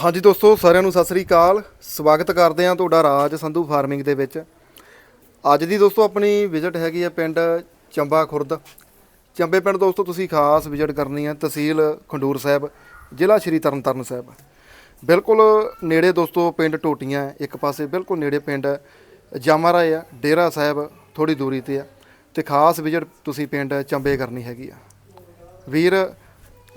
ਹਾਂਜੀ ਦੋਸਤੋ, ਸਾਰਿਆਂ ਨੂੰ ਸਤਿ ਸ੍ਰੀ ਅਕਾਲ। ਸਵਾਗਤ ਕਰਦੇ ਹਾਂ ਤੁਹਾਡਾ ਰਾਜ ਸੰਧੂ ਫਾਰਮਿੰਗ ਦੇ ਵਿੱਚ। ਅੱਜ ਦੀ ਦੋਸਤੋ, ਆਪਣੀ ਵਿਜ਼ਿਟ ਹੈਗੀ ਹੈ ਪਿੰਡ ਚੰਬਾ ਖੁਰਦ। ਚੰਬੇ ਪਿੰਡ ਦੋਸਤੋ, ਤੁਸੀਂ ਖਾਸ ਵਿਜ਼ਿਟ ਕਰਨੀ ਹੈ ਤਹਿਸੀਲ ਖੰਡੂਰ ਸਾਹਿਬ, ਜ਼ਿਲ੍ਹਾ ਸ਼੍ਰੀ ਤਰਨਤਾਰਨ ਸਾਹਿਬ। ਬਿਲਕੁਲ ਨੇੜੇ ਦੋਸਤੋ, ਪਿੰਡ ਟੋਟੀਆਂ ਇੱਕ ਪਾਸੇ ਬਿਲਕੁਲ ਨੇੜੇ ਪਿੰਡ ਜਾਮਾਰਾਏ ਆ, ਡੇਰਾ ਸਾਹਿਬ ਥੋੜੀ ਦੂਰੀ ਤੇ ਆ। ਤੇ ਖਾਸ ਵਿਜ਼ਿਟ ਤੁਸੀਂ ਪਿੰਡ ਚੰਬੇ ਕਰਨੀ ਹੈਗੀ ਆ। ਵੀਰ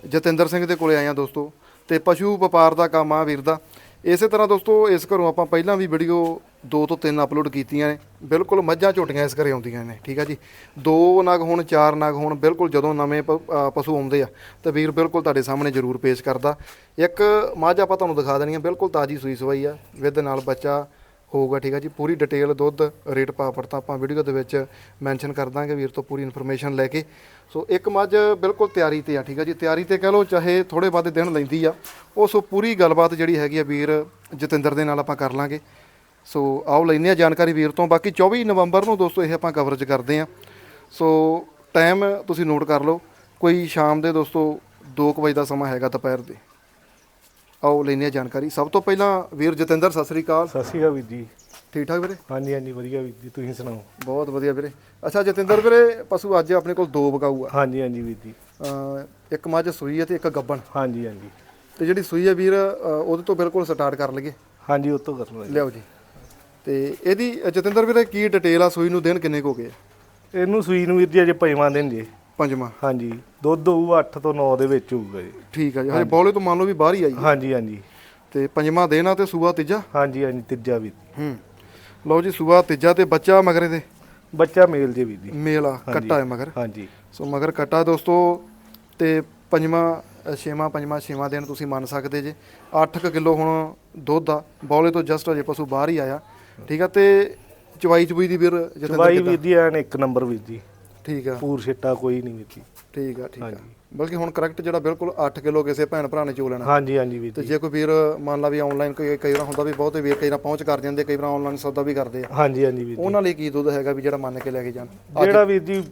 ਜਤਿੰਦਰ ਸਿੰਘ ਦੇ ਕੋਲੇ ਆਏ ਆ ਦੋਸਤੋ ਤੇ ਪਸ਼ੂ ਵਪਾਰ ਦਾ ਕੰਮ ਆ ਵੀਰ ਦਾ। ਇਸੇ ਤਰ੍ਹਾਂ ਦੋਸਤੋ, ਇਸ ਘਰੋਂ ਆਪਾਂ ਪਹਿਲਾਂ ਵੀ ਵੀਡੀਓ ਦੋ ਤੋਂ ਤਿੰਨ ਅਪਲੋਡ ਕੀਤੀਆਂ ਨੇ। ਬਿਲਕੁਲ ਮੱਝਾਂ ਝੋਟੀਆਂ ਇਸ ਘਰੇ ਆਉਂਦੀਆਂ ਨੇ, ਠੀਕ ਆ ਜੀ? ਦੋ ਨਗ ਹੁਣ, ਚਾਰ ਨਗ ਹੁਣ, ਬਿਲਕੁਲ ਜਦੋਂ ਨਵੇਂ ਪ- ਪਸ਼ੂ ਆਉਂਦੇ ਆ, ਤਾਂ ਵੀਰ ਬਿਲਕੁਲ ਤੁਹਾਡੇ ਸਾਹਮਣੇ ਜ਼ਰੂਰ ਪੇਸ਼ ਕਰਦਾ। ਇੱਕ ਮੱਝ ਆਪਾਂ ਤੁਹਾਨੂੰ ਦਿਖਾ ਦੇਣੀ ਆ, ਬਿਲਕੁਲ ਤਾਜੀ ਸੂਈ ਸਵਾਈ ਆ, ਵਿਦ ਨਾਲ ਬੱਚਾ ਹੋਊਗਾ, ਠੀਕ ਆ ਜੀ। ਪੂਰੀ ਡਿਟੇਲ ਦੁੱਧ ਰੇਟ ਪਾਪੜ ਤਾਂ ਆਪਾਂ ਵੀਡੀਓ ਦੇ ਵਿੱਚ ਮੈਂਸ਼ਨ ਕਰ ਦਾਂਗੇ ਵੀਰ ਤੋਂ ਪੂਰੀ ਇਨਫੋਰਮੇਸ਼ਨ ਲੈ ਕੇ। ਸੋ ਇੱਕ ਮੱਝ ਬਿਲਕੁਲ ਤਿਆਰੀ ਤੇ ਆ, ਠੀਕ ਆ ਜੀ। ਤਿਆਰੀ ਤੇ ਕਹ ਲਓ ਚਾਹੇ ਥੋੜੇ ਬਾਅਦ ਦਿਨ ਲੈਂਦੀ ਆ, ਉਹ ਸੋ ਪੂਰੀ ਗੱਲਬਾਤ ਜਿਹੜੀ ਹੈਗੀ ਆ ਵੀਰ ਜਤਿੰਦਰ ਦੇ ਨਾਲ ਆਪਾਂ ਕਰ ਲਾਂਗੇ। ਸੋ ਆਓ ਲੈਂਦੇ ਆ ਜਾਣਕਾਰੀ ਵੀਰ ਤੋਂ। ਬਾਕੀ 24 ਨਵੰਬਰ ਨੂੰ ਦੋਸਤੋ ਇਹ ਆਪਾਂ ਕਵਰੇਜ ਕਰਦੇ ਆ ਸੋ ਟਾਈਮ ਤੁਸੀਂ ਨੋਟ ਕਰ ਲਓ, ਕੋਈ ਸ਼ਾਮ ਦੇ ਦੋਸਤੋ 2 ਵਜੇ ਦਾ ਸਮਾਂ ਹੈਗਾ ਦੁਪਹਿਰ ਦੇ। ਆਓ ਲੈਂਦੇ ਆ ਜਾਣਕਾਰੀ। ਸਭ ਤੋਂ ਪਹਿਲਾਂ ਵੀਰ ਜਤਿੰਦਰ ਸਤਿ ਸ੍ਰੀ ਅਕਾਲ। ਸਤਿ ਸ਼੍ਰੀ ਅਕਾਲ ਵੀਰ ਜੀ। ਠੀਕ ਠਾਕ ਵੀਰੇ? ਹਾਂਜੀ ਹਾਂਜੀ ਵਧੀਆ ਵੀਰ ਜੀ। ਤੁਸੀਂ ਸੁਣਾਓ? ਬਹੁਤ ਵਧੀਆ ਵੀਰੇ। ਅੱਛਾ ਜਤਿੰਦਰ ਵੀਰੇ ਪਸ਼ੂ ਅੱਜ ਆਪਣੇ ਕੋਲ ਦੋ ਬਕਾਊ ਆ। ਹਾਂਜੀ ਹਾਂਜੀ ਵੀਰ ਜੀ। ਅਹ ਇੱਕ ਮੱਝ ਸੂਈ ਹੈ ਤੇ ਇੱਕ ਗੱਬਣ। ਹਾਂਜੀ ਹਾਂਜੀ। ਤੇ ਜਿਹੜੀ ਸੂਈ ਹੈ ਵੀਰ ਅਹ ਉਹਦੇ ਤੋਂ ਬਿਲਕੁਲ ਸਟਾਰਟ ਕਰ ਲਈਏ। ਹਾਂਜੀ ਉਹ ਤੋਂ ਕਰ ਲਓ ਜੀ। ਲਿਆਓ ਜੀ। ਤੇ ਇਹਦੀ ਜਤਿੰਦਰ ਵੀਰੇ ਕੀ ਡਿਟੇਲ ਆ? ਸੂਈ ਨੂੰ ਦਿਨ ਕਿੰਨੇ ਕੁ ਹੋ ਗਏ ਆ? ਇਹਨੂੰ ਸੂਈ ਨੂੰ ਵੀਰ ਜੀ ਅਜੇ ਪੰਜਵਾਂ ਦਿਨ ਜੀ। ਪੰਜਵਾਂ। ਹਾਂਜੀ। ਦੁੱਧ ਹੋਊ 8 ਤੋਂ 9 ਦੇ ਵਿੱਚ ਹੋਊਗਾ ਜੀ। ਠੀਕ ਆ ਜੀ। ਹਜੇ ਬੌਲੇ ਤੋਂ ਮੰਨ ਲਓ ਵੀ ਬਾਹਰ ਹੀ ਆਈ ਹੈ। ਹਾਂਜੀ ਹਾਂਜੀ। ਤੇ ਪੰਜਵਾਂ ਆ ਤੇ ਸੂਆ ਤੀਜਾ? ਹਾਂਜੀ ਹਾਂਜੀ ਤੀਜਾ ਜੀ। ਹੂੰ। ਲਓ ਜੀ ਸੂਆ ਤੀਜਾ ਤੇ ਬੱਚਾ ਮਗਰੇ ਦੇ। ਬੱਚਾ ਮੇਲ ਜੀ ਵੀਰ ਜੀ। ਮੇਲ ਆ ਕੱਟਾ ਹੈ ਮਗਰ। ਹਾਂਜੀ। ਸੋ ਮਗਰ ਕੱਟਾ ਦੋਸਤੋ ਤੇ ਪੰਜਵਾਂ ਛੇਵਾਂ ਪੰਜਵਾਂ ਛੇਵਾਂ ਦਿਨ ਤੁਸੀਂ ਮੰਨ ਸਕਦੇ ਜੇ। 8 ਕਿਲੋ ਹੁਣ ਦੁੱਧ ਆ। ਬੌਲੇ ਤੋਂ ਜਸਟ ਅਜੇ ਪਸ਼ੂ ਬਾਹਰ ਹੀ ਆਇਆ। ਠੀਕ ਆ ਤੇ ਚਵਾਈ ਚਬੂਈ ਦੀ ਵੀਰ ਜਤਿੰਦਰ ਚਵਾਈ ਕਿੱਦਾਂ? ਵੀਰ ਜੀ ਐਨ ਇੱਕ ਨੰਬਰ ਵੀਰ ਜੀ। ਠੀਕ ਆ। ਪੂਰ ਛਿੱਟਾ ਕੋਈ ਨਹੀਂ ਜੀ ਠੀਕ ਆ ਠੀਕ ਆ। ਹਾਂਜੀ। ਬਲਕਿ ਹੁਣ ਕਰੈਕਟ ਜਿਹੜਾ ਬਿਲਕੁਲ 8 ਕਿਲੋ ਕਿਸੇ ਭੈਣ ਭਰਾ ਨੇ ਚੋ ਲੈਣਾ। ਹਾਂਜੀ ਹਾਂਜੀ ਵੀਰ ਤੇ ਜੀ। ਜੇ ਕੋਈ ਵੀਰ ਮੰਨ ਲਾ ਵੀ ਆਨਲਾਈਨ ਕੋਈ ਕਈ ਵਾਰ ਹੁੰਦਾ ਵੀ ਬਹੁਤੇ ਵੀਰ ਕਈ ਵਾਰ ਪਹੁੰਚ ਕਰ ਜਾਂਦੇ ਕਈ ਵਾਰ ਆਨਲਾਈਨ ਸੌਦਾ ਵੀ ਕਰਦੇ ਆ। ਹਾਂਜੀ ਹਾਂਜੀ ਵੀਰ ਜੀ। ਉਹਨਾਂ ਲਈ ਕੀ ਦੁੱਧ ਹੈਗਾ ਵੀ ਜਿਹੜਾ ਮੰਨ ਕੇ ਲੈ ਕੇ ਜਾਣ? ਜਿਹੜਾ ਵੀਰ ਜੀ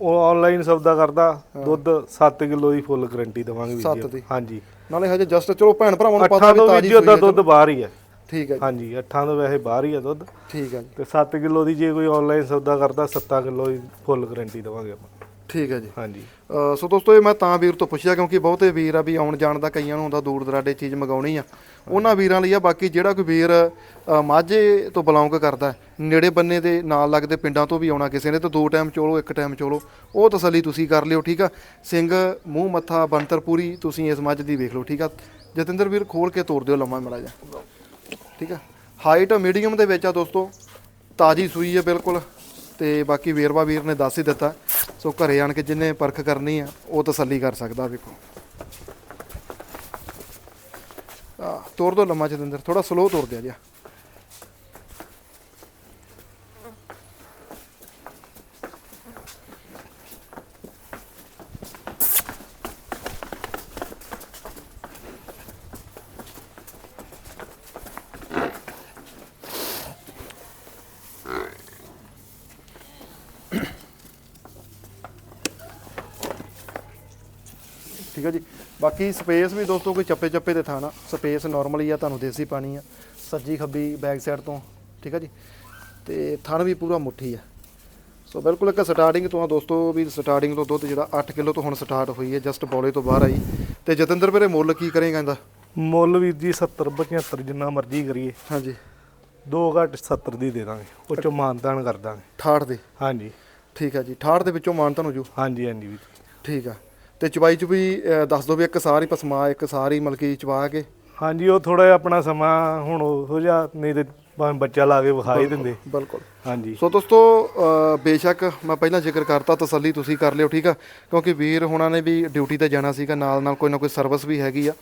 ਉਹ ਆਨਲਾਈਨ ਸੌਦਾ ਕਰਦਾ ਦੁੱਧ 7 ਕਿਲੋ ਦੀ ਫੁੱਲ ਗਾਰੰਟੀ ਦਵਾਂਗੇ ਵੀਰ ਸੱਤ ਦੀ। ਜੀ ਹਾਂਜੀ। ਨਾਲੇ ਹਜੇ ਜਸਟ ਚਲੋ ਭੈਣ ਭਰਾਵਾਂ ਨੂੰ ਪਤਾ ਅੱਠਾਂ ਵੀ ਤੋਂ ਵੀਰ ਤਾਜੀ ਜੀ ਉਹਦਾ ਦੁੱਧ ਬਾਹਰ ਹੀ ਹੈ। ਠੀਕ ਹੈ ਜੀ, ਹਾਂਜੀ 8 ਤੋਂ ਵੈਸੇ ਬਾਹਰ ਹੀ ਆ ਦੁੱਧ। ਠੀਕ ਹੈ ਜੀ। ਤੇ 7 ਕਿਲੋ ਦੀ ਜੇ ਕੋਈ ਆਨਲਾਈਨ ਸੌਦਾ ਕਰਦਾ 7 ਕਿਲੋ ਦੀ ਫੁੱਲ ਗਾਰੰਟੀ ਦਵਾਂਗੇ ਆਪਾਂ। ਠੀਕ ਹੈ ਜੀ। ਹਾਂਜੀ। ਅ, ਸੋ ਦੋਸਤੋ ਇਹ ਮੈਂ ਤਾਂ ਵੀਰ ਤੋਂ ਪੁੱਛਿਆ ਕਿਉਂਕਿ ਬਹੁਤੇ ਵੀਰ ਆ ਵੀ ਆਉਣ ਜਾਣ ਦਾ ਕਈਆਂ ਨੂੰ ਹੁੰਦਾ ਦੂਰ ਦਰਾਡੇ ਚੀਜ਼ ਮੰਗਾਉਣੀ ਆ। ਉਹਨਾਂ ਵੀਰਾਂ ਲਈ ਆ ਬਾਕੀ ਜਿਹੜਾ ਕੋਈ ਵੀਰ ਅ, ਮਾਝੇ ਤੋਂ ਬਿਲੋਂਗ ਕਰਦਾ ਹੈ, ਨੇੜੇ ਬੰਨੇ ਦੇ ਨਾਲ ਲੱਗਦੇ ਪਿੰਡਾਂ ਤੋਂ ਵੀ ਆਉਣਾ ਕਿਸੇ ਨੇ ਤਾਂ ਦੋ ਟਾਈਮ ਚੋਲੋ ਇੱਕ ਟਾਈਮ ਚੋਲੋ ਉਹ ਤਸੱਲੀ ਤੁਸੀਂ ਕਰ ਲਿਓ ਠੀਕ ਆ? ਸਿੰਘ ਮੂੰਹ ਮੱਥਾ ਬੰਤਰ ਪੂਰੀ ਤੁਸੀਂ ਇਸ ਮੱਝ ਦੀ ਵੇਖ ਲਓ ਠੀਕ ਆ? ਜਤਿੰਦਰ ਵੀਰ ਖੋਲ ਕੇ ਤੋੜ ਦਿਓ ਲੰਮਾ ਮੜਾ ਜਾ ਠੀਕ ਆ ਹਾਈਟ ਮੀਡੀਅਮ ਦੇ ਵਿੱਚ ਆ ਦੋਸਤੋ, ਤਾਜੀ ਸੂਈ ਹੈ ਬਿਲਕੁਲ ਤੇ ਬਾਕੀ ਵੇਰਵਾ ਵੀਰ ਨੇ ਦੱਸ ਹੀ ਦਿੱਤਾ। ਸੋ ਘਰੇ ਆਣ ਕੇ ਜਿੰਨੇ ਪਰਖ ਕਰਨੀ ਆ, ਉਹ ਤਸੱਲੀ ਕਰ ਸਕਦਾ ਵੇਖੋ। ਆ ਤੋੜ ਦੋ ਲੰਮਾ ਜਤਿੰਦਰ ਥੋੜਾ ਸਲੋ ਤੋੜ ਦਿਆ ਜੀ ਠੀਕ ਹੈ ਜੀ। ਬਾਕੀ ਸਪੇਸ ਵੀ ਦੋਸਤੋ ਕੋਈ ਚੱਪੇ ਚੱਪੇ ਤੇ ਥਾਂ ਨਾ। ਸਪੇਸ ਨਾਰਮਲੀ ਆ ਤੁਹਾਨੂੰ ਦੇਸੀ ਪਾਣੀ ਆ। ਸੱਜੀ ਖੱਬੀ ਬੈਕ ਸਾਈਡ ਤੋਂ ਠੀਕ ਹੈ ਜੀ। ਤੇ ਥਣ ਵੀ ਪੂਰਾ ਮੁੱਠੀ ਆ। ਸੋ ਬਿਲਕੁਲ ਇੱਕ ਸਟਾਰਟਿੰਗ ਤੋਂ ਆ ਦੋਸਤੋ ਵੀ ਸਟਾਰਟਿੰਗ ਤੋਂ ਦੁੱਧ ਜਿਹੜਾ 8 ਕਿਲੋ ਤੋਂ ਹੁਣ ਸਟਾਰਟ ਹੋਈ ਹੈ ਜਸਟ ਬੌਲੇ ਤੋਂ ਬਾਹਰ ਆਈ। ਤੇ ਜਤਿੰਦਰ ਵੀਰੇ ਮੁੱਲ ਕੀ ਕਰੇਗਾ ਇਹਦਾ? ਮੁੱਲ ਵੀਰ ਜੀ 70 75 ਜਿੰਨਾ ਮਰਜ਼ੀ ਕਰੀਏ। ਹਾਂਜੀ। ਦੋ ਘੱਟ 70 ਦੀ ਦੇ ਦਾਂਗੇ। ਉਹ ਚੋਂ ਮਾਨਤਾਨ ਕਰ ਦਾਂਗੇ। 68 ਦੇ? ਹਾਂਜੀ। ਠੀਕ ਹੈ ਜੀ। 68 ਦੇ ਵਿੱਚੋਂ ਮਾਨ ਤੁਹਾਨੂੰ ਜੂ? ਹਾਂਜੀ ਹਾਂਜੀ ਵੀਰ ਜੀ। ਠੀਕ ਆ। ਤੇ ਚਵਾਈ ਚ ਵੀ ਅ, ਦੱਸ ਦੋ ਵੀ ਇੱਕ ਸਾਰੀ ਪਸਮਾ ਇੱਕ ਸਾਰੀ ਮਲਕੀ ਚਵਾ ਕੇ। ਹਾਂਜੀ ਉਹ ਥੋੜਾ ਜਿਹਾ ਆਪਣਾ ਸਮਾਂ ਹੁਣ ਉਹੋ ਜਿਹਾ ਨਹੀਂ ਤੇ ਭਾਵੇਂ ਬੱਚਾ ਲਾ ਕੇ ਵਿਖਾ ਹੀ ਦਿੰਦੇ। ਬਿਲਕੁਲ। ਹਾਂਜੀ। ਸੋ ਦੋਸਤੋ ਅ, ਬੇਸ਼ੱਕ ਮੈਂ ਪਹਿਲਾਂ ਜ਼ਿਕਰ ਕਰਤਾ ਤਸੱਲੀ ਤੁਸੀਂ ਕਰ ਲਿਓ ਠੀਕ ਆ? ਕਿਉਂਕਿ ਵੀਰ ਹੁਣਾਂ ਨੇ ਵੀ ਡਿਊਟੀ ਤੇ ਜਾਣਾ ਸੀਗਾ ਨਾਲ ਨਾਲ ਕੋਈ ਨਾ ਕੋਈ ਸਰਵਿਸ ਵੀ ਹੈਗੀ ਆ।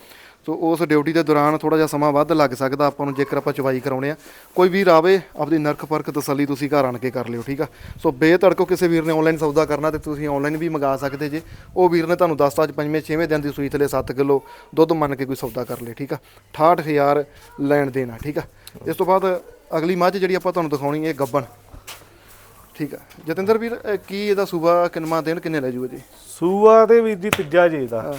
ਸੋ ਉਸ ਡਿਊਟੀ ਦੇ ਦੌਰਾਨ ਥੋੜਾ ਜਿਹਾ ਸਮਾਂ ਵੱਧ ਲੱਗ ਸਕਦਾ ਆਪਾਂ ਨੂੰ ਜੇਕਰ ਆਪਾਂ ਚਵਾਈ ਕਰਾਉਣੇ ਆ। ਕੋਈ ਵੀਰ ਆਵੇ ਆਪਦੀ ਨਰਖ ਪਰਖ ਤਸੱਲੀ ਤੁਸੀਂ ਘਰ ਆਣ ਕੇ ਕਰ ਲਿਓ ਠੀਕ ਆ? ਸੋ ਬੇਤੜਕੋ ਕਿਸੇ ਵੀਰ ਨੇ ਆਨਲਾਈਨ ਸੌਦਾ ਕਰਨਾ ਤੇ ਤੁਸੀਂ ਆਨਲਾਈਨ ਵੀ ਮੰਗਾ ਸਕਦੇ ਜੇ। ਉਹ ਵੀਰ ਨੇ ਤੁਹਾਨੂੰ ਦੱਸਤਾ ਅੱਜ ਪੰਜਵੇਂ ਛੇਵੇਂ ਦਿਨ ਦੀ ਸੂਈ ਥਲੇ 7 ਕਿਲੋ ਦੁੱਧ ਮੰਨ ਕੇ ਕੋਈ ਸੌਦਾ ਕਰ ਲੇ ਠੀਕ ਆ? 68000 ਲੈਣ ਦੇਣਾ ਠੀਕ ਆ? ਇਸ ਤੋਂ ਬਾਅਦ ਅਗਲੀ ਮੱਝ ਜਿਹੜੀ ਆਪਾਂ ਤੁਹਾਨੂੰ ਦਿਖਾਉਣੀ ਹੈ ਗੱਬਣ। ਠੀਕ ਆ। ਜਤਿੰਦਰ ਵੀਰ ਕੀ ਇਹਦਾ ਸੂਬਾ ਕਿੰਨਵਾਂ ਦਿਨ ਕਿੰਨੇ ਲੈ ਜੂਗਾ ਜੀ? ਸੂਆ ਤੇ ਵੀਰ ਜੀ ਤੀਜਾ ਜੇ ਦਾ। ਹਾਂ।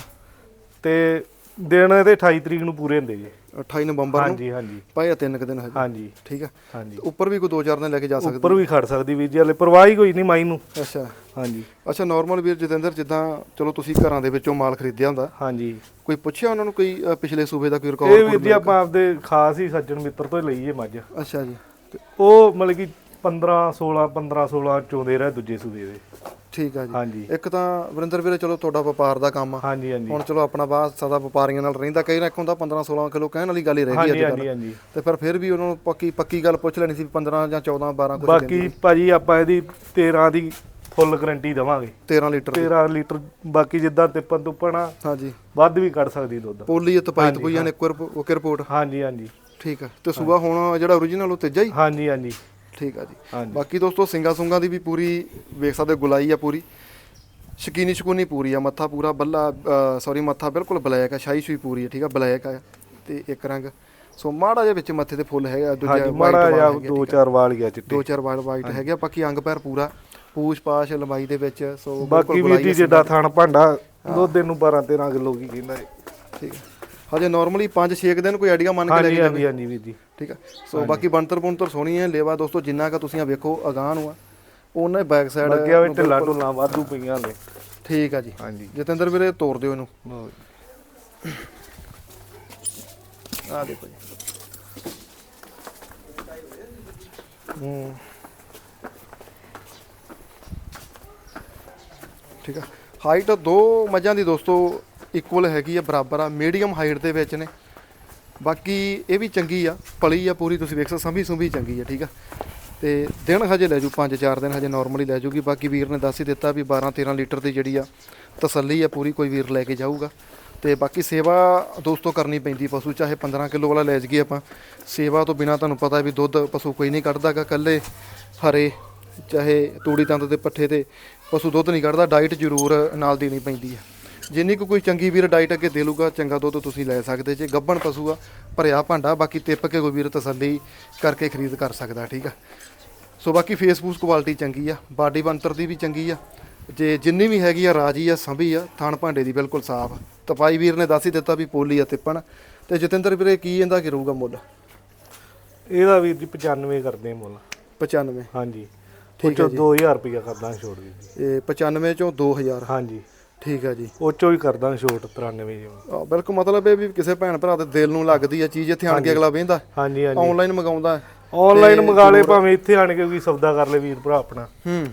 ਤੇ ਦਿਨ ਇਹਦੇ 28 ਤਰੀਕ ਨੂੰ ਪੂਰੇ ਹੁੰਦੇ ਜੀ। 28 ਨਵੰਬਰ ਨੂੰ? ਹਾਂਜੀ ਹਾਂਜੀ। ਪਏ ਆ ਤਿੰਨ ਕੁ ਦਿਨ ਹਜੇ। ਹਾਂਜੀ। ਠੀਕ ਆ। ਹਾਂਜੀ। ਉੱਪਰ ਵੀ ਕੋਈ ਦੋ ਚਾਰ ਦਿਨ ਲੈ ਕੇ ਜਾ ਸਕਦੇ। ਉੱਪਰ ਵੀ ਖੜ ਸਕਦੀ ਵੀਰ ਜੀ ਹਲੇ ਪਰਵਾਹ ਹੀ ਕੋਈ ਨਹੀਂ ਮਾਈ ਨੂੰ। ਅੱਛਾ। ਹਾਂਜੀ। ਅੱਛਾ ਨਾਰਮਲ ਵੀਰ ਜਤਿੰਦਰ ਜਿੱਦਾਂ ਚਲੋ ਤੁਸੀਂ ਘਰਾਂ ਦੇ ਵਿੱਚੋਂ ਮਾਲ ਖਰੀਦਿਆ ਹੁੰਦਾ। ਹਾਂਜੀ। ਕੋਈ ਪੁੱਛਿਆ ਉਹਨਾਂ ਨੂੰ ਕੋਈ ਪਿਛਲੇ ਸੂਬੇ ਦਾ ਕੋਈ ਇਹ ਰਿਕਾਰਡ ਵੀਰ ਜੀ ਆਪਾਂ ਆਪਦੇ ਖਾਸ ਹੀ ਸੱਜਣ ਮਿੱਤਰ ਤੋਂ ਲਈ ਇਹ ਮੱਝ। ਅੱਛਾ ਜੀ। ਉਹ ਮਤਲਬ ਕਿ 15 16 15 16 ਚੋਂਦੇ ਰਹੇ ਦੂਜੇ ਸੂਬੇ ਦੇ। ਠੀਕ ਆ ਜੀ। ਹਾਂਜੀ। ਇੱਕ ਤਾਂ ਵਰਿੰਦਰ ਵੀਰੇ ਚਲੋ ਤੁਹਾਡਾ ਵਪਾਰ ਦਾ ਕੰਮ ਆ। ਹਾਂਜੀ ਹਾਂਜੀ। ਹੁਣ ਚਲੋ ਆਪਣਾ ਬਾਅਦ ਸਦਾ ਵਪਾਰੀਆਂ ਨਾਲ ਰਹਿੰਦਾ ਕਈ ਨਾ ਇੱਕ ਹੁੰਦਾ 15 16 ਕਿਲੋ ਕਹਿਣ ਵਾਲੀ ਗੱਲ ਹੀ ਰਹਿ ਗਈ ਹਾਂਜੀ ਅੱਜ ਹਾਂਜੀ ਹਾਂਜੀ। ਤੇ ਫਿਰ ਫਿਰ ਵੀ ਉਹਨਾਂ ਨੂੰ ਪੱਕੀ ਪੱਕੀ ਗੱਲ ਪੁੱਛ ਲੈਣੀ ਸੀ ਵੀ 15 ਜਾਂ 14 12 ਕੁਝ ਬਾਕੀ ਭਾਜੀ ਆਪਾਂ ਇਹਦੀ 13 ਦੀ ਫੁੱਲ ਗਾਰੰਟੀ ਦਵਾਂਗੇ। 13 ਲੀਟਰ ਦੀ। 13 ਲੀਟਰ ਬਾਕੀ ਜਿੱਦਾਂ ਤਿੱਪਣ ਤੁੱਪਣ ਹਾਂਜੀ। ਵੱਧ ਵੀ ਕੱਢ ਸਕਦੀ ਦੁੱਧ। ਪੋਲੀ ਤਪਾਈ ਤਪੂਈਆਂ ਨੇ ਇੱਕ ਰਿਪੋਰਟ। ਹਾਂਜੀ ਹਾਂਜੀ। ਠੀਕ ਆ। ਤੇ ਸੂਬਾ ਹੁਣ ਜਿਹੜਾ origignal ਉਹ ਤੇਜਾ ਹੀ? ਹਾਂਜੀ ਹਾਂਜੀ। ਠੀਕ ਆ ਜੀ। ਹਾਂਜੀ। ਬਾਕੀ ਦੋਸਤੋ ਸਿੰਗਾ ਸੁੰਗਾ ਦੀ ਵੀ ਪੂਰੀ ਵੇਖ ਸਕਦੇ ਹੋ ਗੁਲਾਈ ਆ ਪੂਰੀ। ਸ਼ਕੀਨੀ ਸ਼ਕੂਨੀ ਪੂਰੀ ਆ ਮੱਥਾ ਪੂਰਾ ਬੱਲਾ ਸੌਰੀ ਮੱਥਾ ਬਿਲਕੁਲ ਬਲੈਕ ਆ ਸ਼ਾਹੀ ਸ਼ੂਈ ਪੂਰੀ ਆ ਠੀਕ ਆ ਬਲੈਕ ਆ ਤੇ ਇੱਕ ਰੰਗ। ਸੋ ਮਾੜਾ ਜਿਹਾ ਵਿੱਚ ਮੱਥੇ ਤੇ ਫੁੱਲ ਹੈਗਾ ਦੂਜਾ ਹਾਂਜੀ white ਮਾੜਾ ਵਾਲ ਜਿਹਾ ਹੈਗੇ, ਦੋ ਚਾਰ ਵਾਲ ਗਿਆ ਚਿੱਟੇ। ਦੋ ਚਾਰ ਵਾਲ ਵਾਈਟ ਹੈਗੇ ਆ, ਬਾਕੀ ਅੰਗ ਪੈਰ ਪੂਰਾ ਪੂਛ ਪਾਛ ਲੰਬਾਈ ਦੇ ਵਿੱਚ ਸੋ ਬਿਲਕੁਲ ਬਾਕੀ ਵੀਰ ਗੁਲਾਈ ਜੀ ਆ ਜਿੱਦਾਂ ਥਣ ਭਾਂਡਾ ਦੁੱਧ ਨੂੰ 12 13 ਕਿਲੋ ਕੀ ਕਹਿੰਦਾ ਠੀਕ ਆ। ਹਜੇ ਨਾਰਮਲੀ 5-6 ਦਿਨ ਕੋਈ ਆਈਡੀਆ ਮੰਨ ਕੇ ਲੈ ਹਾਂਜੀ ਕੇ ਹਾਂਜੀ ਹਾਂਜੀ ਵੀਰ ਜੀ। ਠੀਕ ਆ? ਸੋ ਬਾਕੀ ਬਣਤਰ ਬਣਤਰ ਸੋਹਣੀ ਹੈ ਲੇਵਾ ਦੋਸਤੋ ਜਿੰਨਾ ਕਾ ਤੁਸੀਂ ਆ ਵੇਖੋ ਅਗਾਹ ਨੂੰ ਆ। ਉਹਨਾਂ ਬੈਕ ਸਾਈਡ ਲੱਗਿਆ ਵੀ ਢਿੱਲਾ ਢੁੱਲਾ ਵਾਧੂ ਪਈਆਂ ਨੇ। ਠੀਕ ਆ ਜੀ। ਹਾਂਜੀ। ਜਤਿੰਦਰ ਵੀਰੇ ਤੋੜ ਦਿਓ ਇਹਨੂੰ। ਆ ਦੇਖੋ ਜੀ। ਹੂੰ। ਠੀਕ ਆ? ਹਾਈਟ ਦੋ ਮੱਝਾਂ ਦੀ ਦੋਸਤੋ ਇਕੁਅਲ ਹੈਗੀ ਆ ਬਰਾਬਰ ਆ ਮੀਡੀਅਮ ਹਾਈਟ ਦੇ ਵਿੱਚ ਨੇ। ਬਾਕੀ ਇਹ ਵੀ ਚੰਗੀ ਆ ਪਲੀ ਆ ਪੂਰੀ, ਤੁਸੀਂ ਵੇਖ ਸਕਦੇ ਸੰਭੀ ਸੁੰਭੀ ਚੰਗੀ ਆ, ਠੀਕ ਆ। ਤੇ ਦਿਨ ਹਜੇ ਲੈ ਜੂ 5-4 ਦਿਨ ਹਜੇ ਨਾਰਮਲੀ ਲੈ ਜੂਗੀ। ਬਾਕੀ ਵੀਰ ਨੇ ਦੱਸ ਹੀ ਦਿੱਤਾ ਵੀ 12-13 ਲੀਟਰ ਦੀ ਜਿਹੜੀ ਆ ਤਸੱਲੀ ਆ ਪੂਰੀ, ਕੋਈ ਵੀਰ ਲੈ ਕੇ ਜਾਊਗਾ। ਤੇ ਬਾਕੀ ਸੇਵਾ ਦੋਸਤੋ ਕਰਨੀ ਪੈਂਦੀ ਪਸ਼ੂ, ਚਾਹੇ 15 ਕਿਲੋ ਵਾਲਾ ਲੈ ਜੀਏ ਆਪਾਂ। ਸੇਵਾ ਤੋਂ ਬਿਨਾ ਤੁਹਾਨੂੰ ਪਤਾ ਵੀ ਦੁੱਧ ਪਸ਼ੂ ਕੋਈ ਨਹੀਂ ਕੱਢਦਾਗਾ ਕੱਲੇ ਹਰੇ, ਚਾਹੇ ਤੂੜੀ ਤੰਦ ਦੇ ਪੱਠੇ ਤੇ ਪਸ਼ੂ ਦੁੱਧ ਨਹੀਂ ਕੱਢਦਾ ਡਾਈਟ ਜ਼ਰੂਰ ਨਾਲ ਦੇਣੀ ਪੈਂਦੀ ਆ। ਜਿੰਨੀ ਕੁ ਕੋਈ ਚੰਗੀ ਵੀਰ ਡਾਈਟ ਅੱਗੇ ਦੇ ਲੂਗਾ ਚੰਗਾ ਦੁੱਧ ਤੁਸੀਂ ਲੈ ਸਕਦੇ ਜੇ। ਗੱਬਣ ਪਸ਼ੂ ਆ ਭਰਿਆ ਭਾਂਡਾ ਬਾਕੀ ਤਿੱਪ ਕੇ ਕੋਈ ਵੀਰ ਤਸੱਲੀ ਕਰਕੇ ਖਰੀਦ ਕਰ ਸਕਦਾ ਠੀਕ ਆ? ਸੋ ਬਾਕੀ ਫੇਸਬੁੱਕ ਕੁਆਲਿਟੀ ਚੰਗੀ ਆ ਬਾਡੀ ਬੰਤਰ ਦੀ ਵੀ ਚੰਗੀ ਆ। ਜੇ ਜਿੰਨੀ ਵੀ ਹੈਗੀ ਆ ਰਾਜੀ ਆ ਸੰਭੀ ਆ ਥਣ ਭਾਂਡੇ ਦੀ ਬਿਲਕੁਲ ਸਾਫ਼। ਤਪਾਈ ਵੀਰ ਨੇ ਦੱਸ ਹੀ ਦਿੱਤਾ ਵੀ ਪੋਲੀ ਆ ਤਿੱਪਣ। ਤੇ ਜਤਿੰਦਰ ਵੀਰੇ ਕੀ ਇਹਦਾ ਕਰੂਗਾ ਮੁੱਲ? ਇਹਦਾ ਵੀਰ ਜੀ 95 ਕਰਦੇ ਆ ਮੁੱਲ। 95 ਹਾਂਜੀ। ਠੀਕ ਚੋਂ 2000 ਰੁਪਇਆ ਕਰਦਾ ਛੋੜ ਵੀਰ ਜੀ। ਇਹ 95 ਚੋਂ 2000 ਹਾਂਜੀ। ਠੀਕ ਆ ਜੀ। ਉਹ ਚੋਂ ਵੀ ਕਰਦਾ ਛੋਟ 93 ਜਿਵੇਂ ਆ, ਬਿਲਕੁਲ ਮਤਲਬ ਇਹ ਵੀ ਕਿਸੇ ਭੈਣ ਭਰਾ ਦੇ ਦਿਲ ਨੂੰ ਲੱਗਦੀ ਆ ਚੀਜ਼ ਇੱਥੇ ਆਣ ਕੇ ਅਗਲਾ ਵੇਂਦਾ। ਹਾਂਜੀ ਹਾਂਜੀ। ਆਨਲਾਈਨ ਮੰਗਾਉਂਦਾ। ਆਨਲਾਈਨ ਮੰਗਾ ਲੈ ਭਾਵੇਂ ਇੱਥੇ ਆਣ ਕੇ ਵੀ ਸੌਦਾ ਕਰ ਲੈ ਵੀਰ ਭਰਾ ਆਪਣਾ। ਹੂੰ।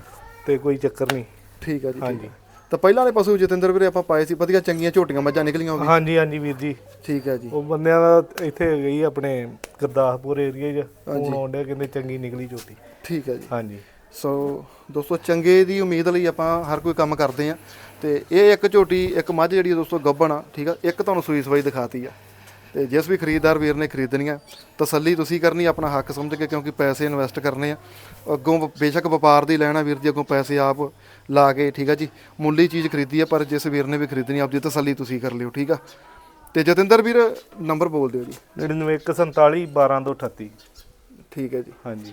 ਤੇ ਕੋਈ ਚੱਕਰ ਨਹੀਂ। ਠੀਕ ਆ ਜੀ ਠੀਕ ਹਾਂਜੀ। ਆ। ਤਾਂ ਪਹਿਲਾਂ ਵਾਲੇ ਪਸ਼ੂ ਜਤਿੰਦਰ ਵੀਰੇ ਆਪਾਂ ਪਾਏ ਸੀ ਵਧੀਆ ਚੰਗੀਆਂ ਝੋਟੀਆਂ ਮੱਝਾਂ ਨਿਕਲੀਆਂ ਉਹ ਵੀ। ਹਾਂਜੀ ਹਾਂਜੀ ਵੀਰ ਜੀ। ਠੀਕ ਆ ਜੀ। ਉਹ ਬੰਦਿਆਂ ਦਾ ਇੱਥੇ ਗਈ ਆਪਣੇ ਗੁਰਦਾਸਪੁਰ ਏਰੀਆ 'ਚ। ਫੋਨ ਆਉਂਦੇ ਕਹਿੰਦੇ ਚੰਗੀ ਨਿਕਲੀ ਝੋਟੀ। ਠੀਕ ਆ ਜੀ। ਹਾਂਜੀ। ਸੋ ਦੋਸਤੋ ਚੰਗੇ ਦੀ ਉਮੀਦ ਲਈ ਆਪਾਂ ਹਰ ਕੋਈ ਕੰਮ ਕਰਦੇ ਆ ਤੇ ਇਹ ਇੱਕ ਝੋਟੀ ਇੱਕ ਮੱਝ ਜਿਹੜੀ ਦੋਸਤੋ ਗੱਭਣ ਆ ਠੀਕ ਆ? ਇੱਕ ਤੁਹਾਨੂੰ ਸੂਈ ਸਵਾਈ ਦਿਖਾਤੀ ਆ। ਤੇ ਜਿਸ ਵੀ ਖਰੀਦਦਾਰ ਵੀਰ ਨੇ ਖਰੀਦਣੀ ਆ ਤਸੱਲੀ ਤੁਸੀਂ ਕਰਨੀ ਆਪਣਾ ਹੱਕ ਸਮਝ ਕੇ ਕਿਉਂਕਿ ਪੈਸੇ ਇਨਵੈਸਟ ਕਰਨੇ ਆ। ਅੱਗੋਂ ਬੇਸ਼ੱਕ ਵਪਾਰ ਦੀ ਲੈਣਾ ਵੀਰ ਜੀ ਅੱਗੋਂ ਪੈਸੇ ਆਪ ਲਾ ਕੇ ਠੀਕ ਆ ਜੀ? ਮੁੱਲੀ ਚੀਜ਼ ਖਰੀਦੀ ਆ ਪਰ ਜਿਸ ਵੀਰ ਨੇ ਵੀ ਖਰੀਦਣੀ ਆਪਦੀ ਤਸੱਲੀ ਤੁਸੀਂ ਕਰ ਲਿਓ ਠੀਕ ਆ? ਤੇ ਜਤਿੰਦਰ ਵੀਰ ਨੰਬਰ ਬੋਲ ਦਿਓ ਜੀ। 9147 12238 ਠੀਕ ਹੈ ਜੀ। ਹਾਂਜੀ।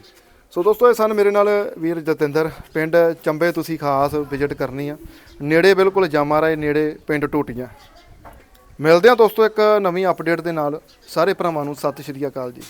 ਸੋ ਦੋਸਤੋ, ਇਹ ਸਨ ਮੇਰੇ ਨਾਲ ਵੀਰ ਜਤਿੰਦਰ। ਪਿੰਡ ਚੰਬੇ ਤੁਸੀਂ ਖਾਸ ਵਿਜ਼ਿਟ ਕਰਨੀ ਆ। ਨੇੜੇ ਬਿਲਕੁਲ ਜਾਮਾ ਰਾਏ, ਨੇੜੇ ਪਿੰਡ ਟੋਟੀਆਂ ਮਿਲਦੇ ਆ ਦੋਸਤੋ ਇੱਕ ਨਵੀਂ ਅਪਡੇਟ ਦੇ ਨਾਲ। ਸਾਰੇ ਭਰਾਵਾਂ ਨੂੰ ਸਤਿ ਸ਼੍ਰੀ ਅਕਾਲ ਜੀ।